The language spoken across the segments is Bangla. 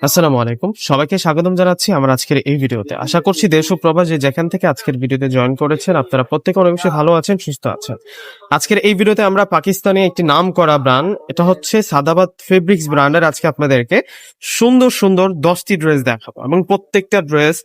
আসসালামু আলাইকুম। সবাইকে স্বাগতম জানাচ্ছি আমার আজকের এই ভিডিওতে। আশা করছি দেশ ও যে যেখান থেকে আজকের ভিডিওতে জয়েন করেছেন, আপনারা প্রত্যেকে অনেক বেশি ভালো আছেন, সুস্থ আছেন। আজকের এই ভিডিওতে আমরা পাকিস্তানে একটি নাম করা ব্র্যান্ড এটা হচ্ছে সাদাবাদ ফেব্রিক্স ব্র্যান্ডের আজকে আপনাদেরকে সুন্দর সুন্দর দশটি ড্রেস দেখাবো এবং প্রত্যেকটা ড্রেস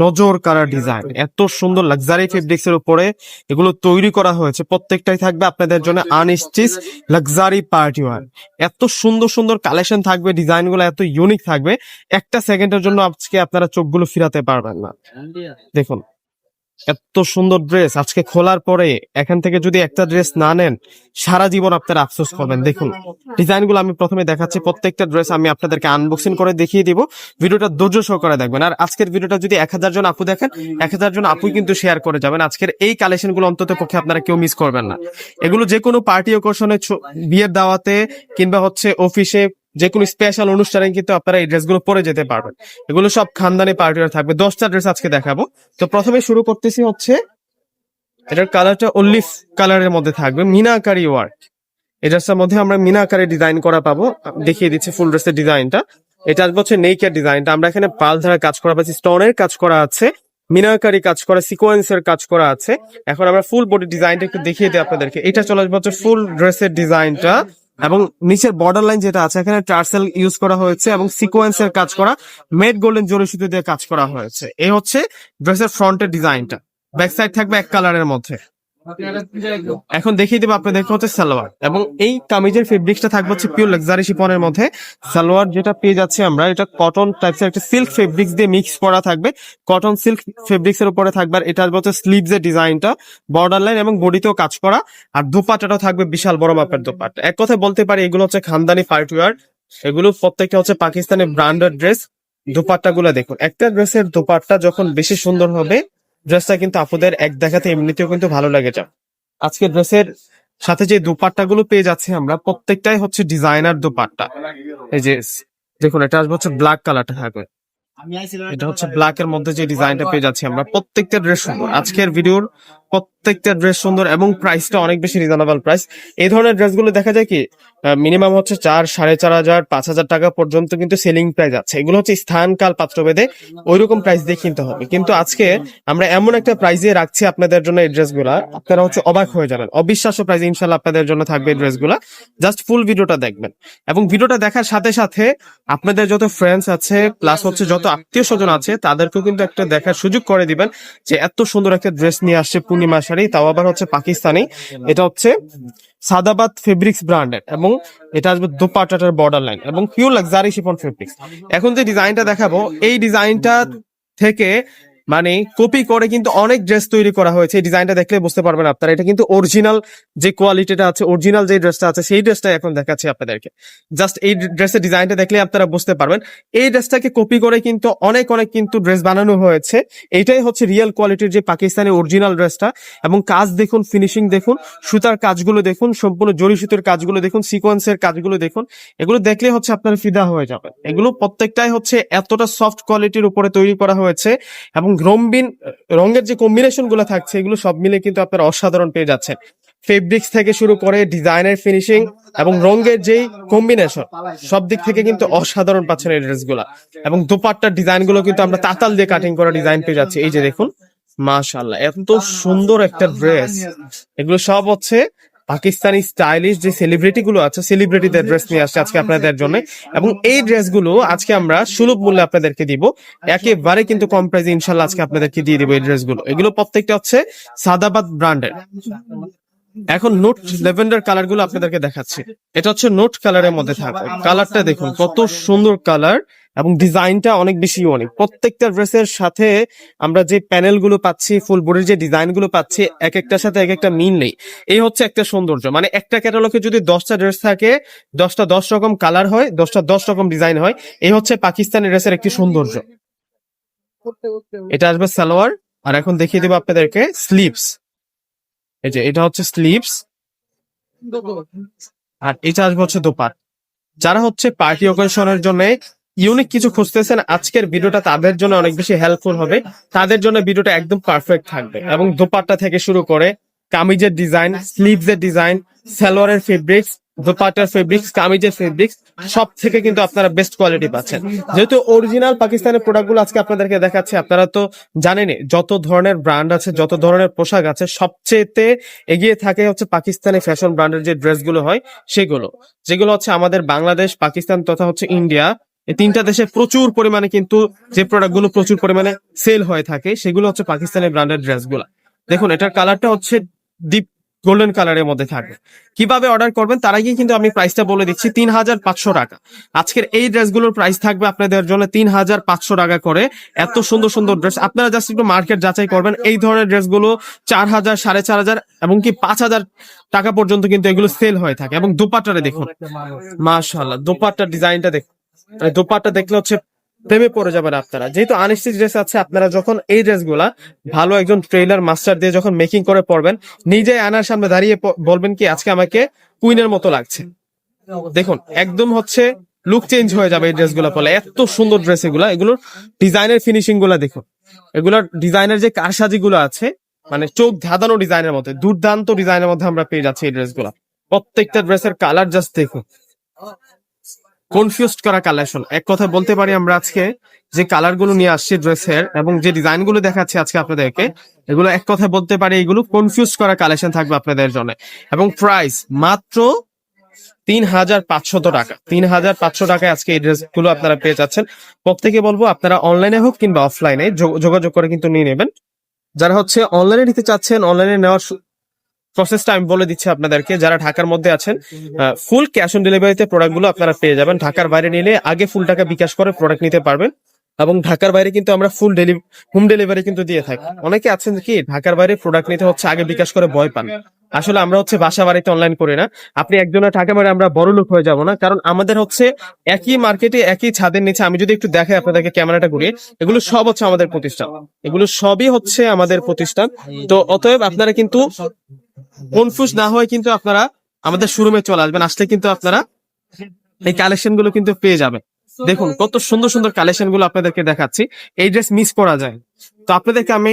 নজর কারা ডিজাইন এত সুন্দর লাক্সারি ফেব্রিক্স এর উপরে এগুলো তৈরি করা হয়েছে। প্রত্যেকটাই থাকবে আপনাদের জন্য আনস্টিচ লাক্সারি পার্টি ওয়ার এত সুন্দর সুন্দর কালেকশন থাকবে ডিজাইনগুলো এত ইউনিক থাকবে। একটা সেকেন্ডের জন্য আজকে আপনারা চোখগুলো ফিরাতে পারবেন না। দেখুন। এত সুন্দর ড্রেস আজকে খোলার পরে এখান থেকে যদি একটা ড্রেস না নেন, সারা জীবন আপনারা আফসোস করবেন। দেখুন ডিজাইনগুলো আমি প্রথমে দেখাচ্ছি। প্রত্যেকটা ড্রেস আমি আপনাদেরকে আনবক্সিং করে দেখিয়ে দিব। ভিডিওটা ধৈর্য সহকারে দেখবেন। আর আজকের ভিডিওটা যদি এক হাজার জন আপু দেখেন, এক হাজার জন আপুই কিন্তু শেয়ার করে যাবেন। আজকের এই কালেকশনগুলো অন্তত পক্ষে আপনারা কেউ মিস করবেন না। এগুলো যে কোনো পার্টি ওকেশনে বিয়ের দাওয়াতে কিংবা হচ্ছে অফিসে যে কোনো স্পেশাল অনুষ্ঠানে কিন্তু আপনারা এই ড্রেসগুলো পরে যেতে পারবেন। এগুলো সব খানদানি পার্টির থাকবে। দশটা ড্রেস আজকে দেখাবো। তো প্রথমে শুরু করতেছি হচ্ছে, এটার কালারটা অলিভ কালারের মধ্যে থাকবে, মিনাকারি ওয়ার্ক এই ড্রেসটার মধ্যে আমরা মিনাকারি ডিজাইন করা পাবো। দেখিয়ে দিচ্ছি ফুল ড্রেসের ডিজাইনটা এটা আসবে হচ্ছে নেকের ডিজাইনটা আমরা এখানে পাল ধারা কাজ করা পাচ্ছি স্টোনের কাজ করা আছে, মিনাকারি কাজ করা সিকোয়েন্সের কাজ করা আছে। এখন আমরা ফুল বডি ডিজাইনটা একটু দেখিয়ে দিই আপনাদেরকে। এটা চলে আসবে হচ্ছে ফুল ড্রেসের ডিজাইনটা এবং নিচের বর্ডার লাইন যেটা আছে, এখানে টার্সেল ইউজ করা হয়েছে এবং সিকোয়েন্সের কাজ করা মেড গোল্ডেন জরি সুতো দিয়ে কাজ করা হয়েছে। এই হচ্ছে ড্রেসের ফ্রন্টের ডিজাইনটা ব্যাক সাইড থাকবে এক কালারের মধ্যে। এখন দেখিয়ে দেবো আপনাদেরকে হচ্ছে সালোয়ার। এবং এই কামিজের ফেব্রিক্সটা থাকবে হচ্ছে পিওর লাক্সারি শিপনের মধ্যে। সালোয়ার যেটা পেয়ে যাচ্ছে আমরা এটা কটন টাইপসের একটা সিল্ক ফেব্রিক্স দিয়ে মিক্স করা থাকবে। কটন সিল্ক ফেব্রিক্স এর উপরে থাকবে আর এটা আসবে হচ্ছে স্লিভস এর ডিজাইনটা বর্ডার লাইন এবং বডিতেও কাজ করা। আর দোপাট্টাটাও থাকবে বিশাল বড় মাপের দোপাট্টা। এক কথায় বলতে পারি এগুলো হচ্ছে খানদানি পার্টিওয়ার এগুলো প্রত্যেকটা হচ্ছে পাকিস্তানের ব্র্যান্ডেড ড্রেস দোপাট্টা গুলো দেখুন। একটা ড্রেসের দোপাট্টা যখন বেশি সুন্দর হবে ড্রেসটা কিন্তু আপুদের এক দেখাতে এমনিতেও কিন্তু ভালো লাগে যা। আজকে ড্রেসের সাথে যে দুপাট্টা গুলো পেয়ে যাচ্ছে আমরা, প্রত্যেকটাই হচ্ছে ডিজাইনার দুপাট্টা। এই যে, দেখুন, এটা আসবে হচ্ছে ব্ল্যাক কালারটা থাকবে এটা হচ্ছে ব্ল্যাক এর মধ্যে যে ডিজাইনটা পেয়ে যাচ্ছি আমরা, প্রত্যেকটা ড্রেস সুন্দর। আজকের ভিডিওর প্রত্যেকটা ড্রেস সুন্দর এবং প্রাইসটা অনেক বেশি রিজনেবল প্রাইস এই ধরনের ড্রেসগুলো দেখা যায় কি মিনিমাম হচ্ছে চার, সাড়ে চার হাজার, পাঁচ হাজার টাকা পর্যন্ত কিন্তু সেলিং প্রাইস আছে। এগুলো হচ্ছে স্থান কাল পাত্রভেদে ওইরকম প্রাইস দিয়ে কিনতে হবে। কিন্তু আজকে আমরা এমন একটা প্রাইসে রাখছি আপনাদের জন্য এই ড্রেসগুলা আপনারা হচ্ছে অবাক হয়ে যাবেন। অবিশ্বাস্য প্রাইস ইনশাল্লাহ আপনাদের জন্য থাকবে এই ড্রেসগুলা জাস্ট ফুল ভিডিওটা দেখবেন। এবং ভিডিওটা দেখার সাথে সাথে আপনাদের যত ফ্রেন্ডস আছে প্লাস হচ্ছে যত আত্মীয় স্বজন আছে, তাদেরকেও কিন্তু একটা দেখার সুযোগ করে দিবেন যে এত সুন্দর একটা ড্রেস নিয়ে আসছে পূর্ণিমা শাড়ি তাও আবার হচ্ছে পাকিস্তানি। এটা হচ্ছে সাদাবাদ ফেব্রিক্স ব্র্যান্ডের এবং এটা আসবে দুপাটাটার বর্ডার লাইন এবং পিওর লাক্সারি শিফন ফেব্রিক্স এখন যে ডিজাইনটা দেখাবো, এই ডিজাইনটা থেকে মানে কপি করে কিন্তু অনেক ড্রেস তৈরি করা হয়েছে। এই ডিজাইনটা দেখলে বুঝতে পারবেন আপনারা। এটা কিন্তু অরিজিনাল যে কোয়ালিটিটা আছে অরিজিনাল যে ড্রেসটা আছে, সেই ড্রেসটা এখন দেখাচ্ছি আপনাদেরকে। জাস্ট এই ড্রেসের ডিজাইনটা দেখলে আপনারা বুঝতে পারবেন। এই ড্রেসটাকে কপি করে কিন্তু অনেক অনেক কিন্তু ড্রেস বানানো হয়েছে। এটাই হচ্ছে রিয়েল কোয়ালিটির যে পাকিস্তানি অরিজিনাল ড্রেসটা এবং কাজ দেখুন ফিনিশিং দেখুন, সুতার কাজগুলো দেখুন, সম্পূর্ণ জরি সুতোর কাজগুলো দেখুন সিকোয়েন্সের কাজগুলো দেখুন, এগুলো দেখলে হচ্ছে আপনার ফিদা হয়ে যাবে। এগুলো প্রত্যেকটাই হচ্ছে এতটা সফট কোয়ালিটির উপরে তৈরি করা হয়েছে। এবং রঙবিন, রঙের যে কম্বিনেশনগুলো থাকছে, এগুলো সব মিলে কিন্তু আপনারা অসাধারণ পেয়ে যাচ্ছেন। ফেব্রিক্স থেকে শুরু করে ডিজাইনের ফিনিশিং এবং রঙের যেই কম্বিনেশন সব দিক থেকে কিন্তু অসাধারণ পাচ্ছেন এই ড্রেসগুলা এবং দোপাট্টার ডিজাইনগুলো কিন্তু আমরা তাতাল দিয়ে কাটিং করা ডিজাইন পেয়ে যাচ্ছি। এই যে দেখুন মাশাল্লাহ এত সুন্দর একটা ড্রেস এগুলো সব হচ্ছে পাকিস্তানি স্টাইলিশ যে সেলিব্রিটি গুলো আছে সেলিব্রিটিদের ড্রেস নিয়ে আসছে আজকে আপনাদের জন্য। এবং এই ড্রেসগুলো আজকে আমরা সুলভ মূল্যে আপনাদেরকে দিব। একেবারে কিন্তু কম প্রাইজে ইনশাল্লাহ আজকে আপনাদেরকে দিয়ে দিব এই ড্রেসগুলো এগুলো প্রত্যেকটা হচ্ছে সাদাবাদ ব্র্যান্ডের এখন নোট লেভেন্ডার কালারগুলো আপনাদেরকে দেখাচ্ছি। এটা হচ্ছে নোট কালারের মধ্যে থাকবে কালারটা দেখুন কত সুন্দর কালার এবং ডিজাইনটা অনেক বেশি অনেক প্রত্যেকটা ড্রেসের সাথে আমরা যে প্যানেলগুলো পাচ্ছি ফুল বডির যে ডিজাইনগুলো পাচ্ছি এক একটার সাথে এক একটা মিল নেই। এই হচ্ছে একটা সৌন্দর্য। মানে একটা ক্যাটালগে যদি দশটা ড্রেস থাকে দশটা দশ রকম কালার হয় দশটা দশ রকম ডিজাইন হয় এই হচ্ছে পাকিস্তানি ড্রেসের একটি সৌন্দর্য। এটা আসবে সালোয়ার। আর এখন দেখিয়ে দেবো আপনাদেরকে স্লিভস এই যে, এটা হচ্ছে স্লিপস আর এটা আসবে হচ্ছে দোপাট। যারা হচ্ছে পার্টি অকেশনের জন্য ইউনিক কিছু খুঁজতেছেন, আজকের ভিডিওটা তাদের জন্য অনেক বেশি হেল্পফুল হবে। তাদের জন্য ভিডিওটা একদম পারফেক্ট থাকবে এবং দোপাট্টা থেকে শুরু করে কামিজের ডিজাইন স্লিভস এর ডিজাইন সালোয়ারের ফেব্রিক্স দোপাটার ফেব্রিক্স কামিজের ফেব্রিক্স সব থেকে কিন্তু আপনারা বেস্ট কোয়ালিটি পাচ্ছেন। যেহেতু অরিজিনাল পাকিস্তানের প্রোডাক্টগুলো আজকে আপনাদেরকে দেখাচ্ছি, আপনারা তো জানেনই, যত ধরনের ব্র্যান্ড আছে, যত ধরনের পোশাক আছে, সবচেয়েতে এগিয়ে থাকে হচ্ছে পাকিস্তানি ফ্যাশন ব্র্যান্ডের যে ড্রেসগুলো হয়, সেগুলো। যেগুলো হচ্ছে আমাদের বাংলাদেশ, পাকিস্তান তথা হচ্ছে ইন্ডিয়া, এই তিনটা দেশে প্রচুর পরিমাণে কিন্তু যে প্রোডাক্টগুলো প্রচুর পরিমাণে সেল হয়ে থাকে, সেগুলো হচ্ছে পাকিস্তানি ব্র্যান্ডের ড্রেসগুলো দেখুন, এটার কালারটা হচ্ছে ডিপ গোল্ডেন কালারের মধ্যে থাকবে। কীভাবে অর্ডার করবেন? তার আগে কিন্তু আমি প্রাইসটা বলে দিচ্ছি তিন হাজার পাঁচশো টাকা। আজকের এই ড্রেসগুলোর প্রাইস থাকবে আপনাদের জন্য তিন হাজার পাঁচশো টাকা করে। এত সুন্দর সুন্দর ড্রেস আপনারা জাস্ট একটু মার্কেট যাচাই করবেন। এই ধরনের ড্রেসগুলো চার হাজার সাড়ে চার হাজার এমনকি পাঁচ হাজার টাকা পর্যন্ত কিন্তু এগুলো সেল হয়ে থাকে। এবং দোপাট্টারে দেখুন। মাশাল্লাহ দোপাট্টার ডিজাইনটা দেখুন মানে দোপাট্টা দেখলে হচ্ছে প্রেমে পড়ে যাবেন আপনারা। যেহেতু আনস্টিচ ড্রেস আছে, আপনারা যখন এই ড্রেসগুলা ভালো একজন ট্রেলার মাস্টার দিয়ে যখন মেকিং করে পড়বেন নিজে আনার সামনে দাঁড়িয়ে বলবেন কি, আজকে আমাকে কুইনের মতো লাগছে। দেখুন, একদম হচ্ছে লুক চেঞ্জ হয়ে যাবে এই ড্রেসগুলো পরলে। এত সুন্দর ড্রেস এগুলা। এগুলোর ডিজাইনের ফিনিশিংগুলা দেখুন। এগুলোর ডিজাইনের যে কারসাজি গুলো আছে মানে চোখ ধাঁধানো ডিজাইনের মধ্যে, দুর্দান্ত ডিজাইনের মধ্যে আমরা পেয়ে যাচ্ছি এই ড্রেসগুলা। প্রত্যেকটা ড্রেসের কালার জাস্ট দেখুন। কনফিউজড করা কালেকশন এক কথা বলতে পারি আমরা আজকে যে কালারগুলো নিয়ে আসছি ড্রেসের এবং যে ডিজাইনগুলো দেখাচ্ছি আজকে আপনাদেরকে, এগুলো এক কথা বলতে পারি এগুলো কনফিউজ করা কালেকশন থাকবে আপনাদের জন্য। এবং প্রাইস মাত্র তিন হাজার পাঁচশত টাকা। তিন হাজার পাঁচশো টাকায় আজকে এই ড্রেসগুলো আপনারা পেয়ে যাচ্ছেন। প্রত্যেকে বলব আপনারা অনলাইনে হোক কিংবা অফলাইনে যোগাযোগ করে কিন্তু নিয়ে নেবেন। যারা হচ্ছে অনলাইনে নিতে চাচ্ছেন অনলাইনে নেওয়ার প্রসেসটা আমি বলে দিচ্ছি আপনাদেরকে, যারা ঢাকার মধ্যে আছেন ফুল ক্যাশ অন ডেলিভারিতে প্রোডাক্টগুলো আপনারা পেয়ে যাবেন। ঢাকার বাইরে নিলে আগে ফুল টাকা বিকাশ করে প্রোডাক্ট নিতে পারবেন। এবং ঢাকার বাইরে কিন্তু আমরা ফুল হোম ডেলিভারি কিন্তু দিয়ে থাকি। অনেকে আছেন কি, ঢাকার বাইরে প্রোডাক্ট নিতে হচ্ছে, আগে বিকাশ করে ভয় পান। আসলে আমরা হচ্ছে বাসা বাড়িতে অনলাইন করি না। আপনি একজনের টাকা মারে আমরা বড় লোক হয়ে যাব না, কারণ আমাদের হচ্ছে একই মার্কেটে একই ছাদের নিচে, আমি যদি একটু দেখাই আপনাদেরকে ক্যামেরাটা ঘুরিয়ে, এগুলো সব হচ্ছে আমাদের প্রতিষ্ঠান। এগুলো সবই হচ্ছে আমাদের প্রতিষ্ঠান। তো অতএব আপনারা কিন্তু কনফিউজ না হয়ে কিন্তু আপনারা আমাদের শোরুমে চলে আসবেন। আসলে কিন্তু আপনারা এই কালেকশনগুলো কিন্তু পেয়ে যাবেন। দেখুন কত সুন্দর সুন্দর কালেকশনগুলো আপনাদেরকে দেখাচ্ছি। এই ড্রেস মিস করা যায়। তো আপনাদেরকে আমি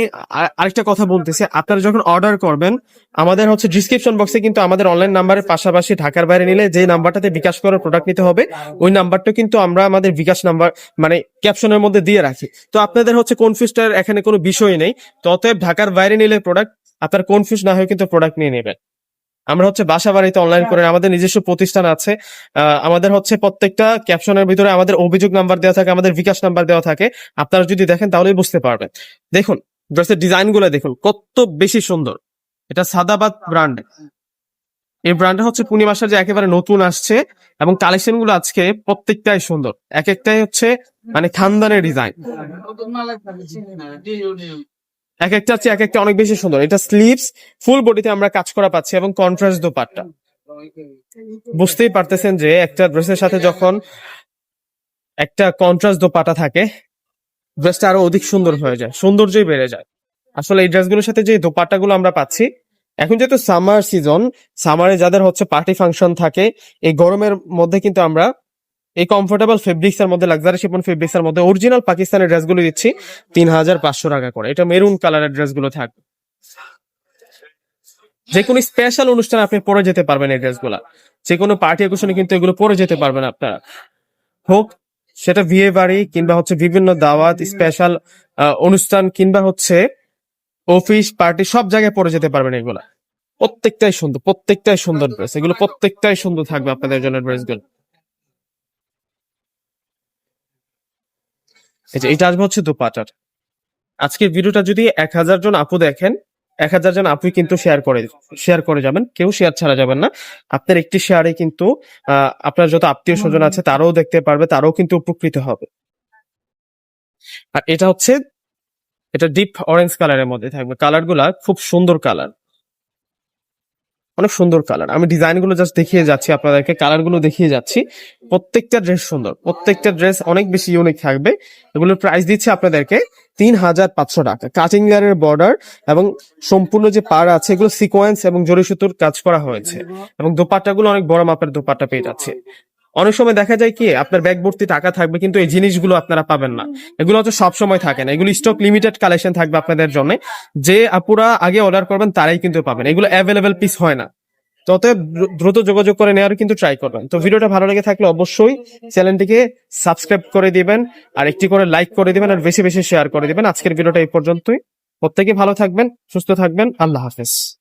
আরেকটা কথা বলতেছি। আপনারা যখন অর্ডার করবেন, আমাদের হচ্ছে ডিসক্রিপশন বক্সে কিন্তু আমাদের অনলাইন নাম্বারের পাশাপাশি ঢাকার বাইরে নিলে যে নাম্বারটাতে বিকাশ করার প্রোডাক্ট নিতে হবে, ওই নাম্বারটা কিন্তু আমরা আমাদের বিকাশ নাম্বার মানে ক্যাপশনের মধ্যে দিয়ে রাখি। তো আপনাদের হচ্ছে কনফিউজটার এখানে কোনো বিষয় নেই। তো অতএব ঢাকার বাইরে নিলে প্রোডাক্ট আপনার কনফিউজ না হয়ে কিন্তু প্রোডাক্ট নিয়ে নেবেন। আমরা হচ্ছে বাসা বাড়িতে অনলাইন করে আমাদের নিজস্ব প্রতিষ্ঠান আছে। আহ, আমাদের হচ্ছে প্রত্যেকটা ক্যাপশনের ভিতরে আমাদের অভিযোগ নাম্বার দেওয়া থাকে আমাদের বিকাশ নাম্বার দেওয়া থাকে। আপনারা যদি দেখেন তাহলেই বুঝতে পারবেন। দেখুন ড্রেসের ডিজাইনগুলো দেখুন কত বেশি সুন্দর। এটা সাদাবাদ ব্র্যান্ড এই ব্র্যান্ডটা হচ্ছে পূর্ণিমাসা যে একেবারে নতুন আসছে এবং কালেকশনগুলো আজকে প্রত্যেকটাই সুন্দর। এক একটাই হচ্ছে মানে খানদানের ডিজাইন এক একটা হচ্ছে এক একটা অনেক বেশি সুন্দর। এটা স্লিপস ফুল বডিতে আমরা কাজ করা পাচ্ছি এবং কন্ট্রাস্ট দোপাট্টা। বুঝতেই পারতেছেন যে একটা ড্রেসের সাথে যখন একটা কন্ট্রাস্ট দোপাটা থাকে ড্রেসটা আরও অধিক সুন্দর হয়ে যায়, সৌন্দর্যই বেড়ে যায়। আসলে এই ড্রেসগুলোর সাথে যে দোপাট্টাগুলো আমরা পাচ্ছি, এখন যেহেতু সামার সিজন সামারে যাদের হচ্ছে পার্টি ফাংশন থাকে, এই গরমের মধ্যে কিন্তু আমরা এই কমফোর্টেবল ফেব্রিক্স এর মধ্যে লাক্সারি শিপন ফেব্রিক্স এর মধ্যে অরিজিনাল পাকিস্তানের ড্রেসগুলো দিচ্ছি তিন হাজার পাঁচশো টাকা করে। এটা মেরুন কালারের ড্রেসগুলো থাকবে যে কোনো স্পেশাল অনুষ্ঠানে আপনি পরে যেতে পারবেন এই ড্রেসগুলা। যে কোনো পার্টি অকেশনে কিন্তু এগুলো পরে যেতে পারবেন আপনারা। হোক, সেটা বিয়ে বাড়ি কিংবা হচ্ছে বিভিন্ন দাওয়াত স্পেশাল অনুষ্ঠান কিংবা হচ্ছে অফিস পার্টি সব জায়গায় পরে যেতে পারবেন এগুলা। প্রত্যেকটাই সুন্দর প্রত্যেকটাই সুন্দর ড্রেস এগুলো প্রত্যেকটাই সুন্দর থাকবে আপনাদের জন্য ড্রেসগুলো এই যে, এটা আসবে হচ্ছে দোপাটার। আজকের ভিডিওটা যদি এক হাজার জন আপু দেখেন, এক হাজার জন আপুই কিন্তু শেয়ার করে শেয়ার করে যাবেন। কেউ শেয়ার ছাড়া যাবেন না। আপনার একটি শেয়ারে কিন্তু আপনার যত আত্মীয় স্বজন আছে, তারাও দেখতে পারবে, তারাও কিন্তু উপকৃত হবে। আর এটা হচ্ছে, এটা ডিপ অরেঞ্জ কালারের মধ্যে থাকবে। কালার খুব সুন্দর কালার অনেক সুন্দর কালার আমি ডিজাইনগুলো জাস্ট দেখিয়ে যাচ্ছি আপনাদেরকে কালারগুলো দেখিয়ে যাচ্ছি। প্রত্যেকটা ড্রেস সুন্দর। প্রত্যেকটা ড্রেস অনেক বেশি ইউনিক থাকবে। এগুলোর প্রাইস দিচ্ছে আপনাদেরকে তিন হাজার পাঁচশো টাকা। কাটিং ইয়ারের বর্ডার এবং সম্পূর্ণ যে পার আছে, এগুলো সিকোয়েন্স এবং জড়ি সুতোর কাজ করা হয়েছে। এবং দোপাট্টা গুলো অনেক বড় মাপের দোপাট্টা পেয়ে যাচ্ছে। অনেক সময় দেখা যায় কি, আপনার ব্যাগ ভর্তি টাকা থাকবে, কিন্তু এই জিনিসগুলো আপনারা পাবেন না। এগুলো হচ্ছে সব সময় থাকে না। এগুলো স্টক লিমিটেড কালেকশন থাকবে আপনাদের জন্য। যে আপুরা আগে অর্ডার করবেন, তারাই কিন্তু পাবেন। এগুলো অ্যাভেলেবেল পিস হয় না। তো অতএব দ্রু- দ্রুত যোগাযোগ করে নেওয়ার কিন্তু ট্রাই করবেন। তো ভিডিওটা ভালো লেগে থাকলে অবশ্যই চ্যানেলটিকে সাবস্ক্রাইব করে দিবেন, আর একটি করে লাইক করে দিবেন, আর বেশি বেশি শেয়ার করে দিবেন। আজকের ভিডিওটা এই পর্যন্তই। প্রত্যেকে ভালো থাকবেন, সুস্থ থাকবেন। আল্লাহ হাফেজ।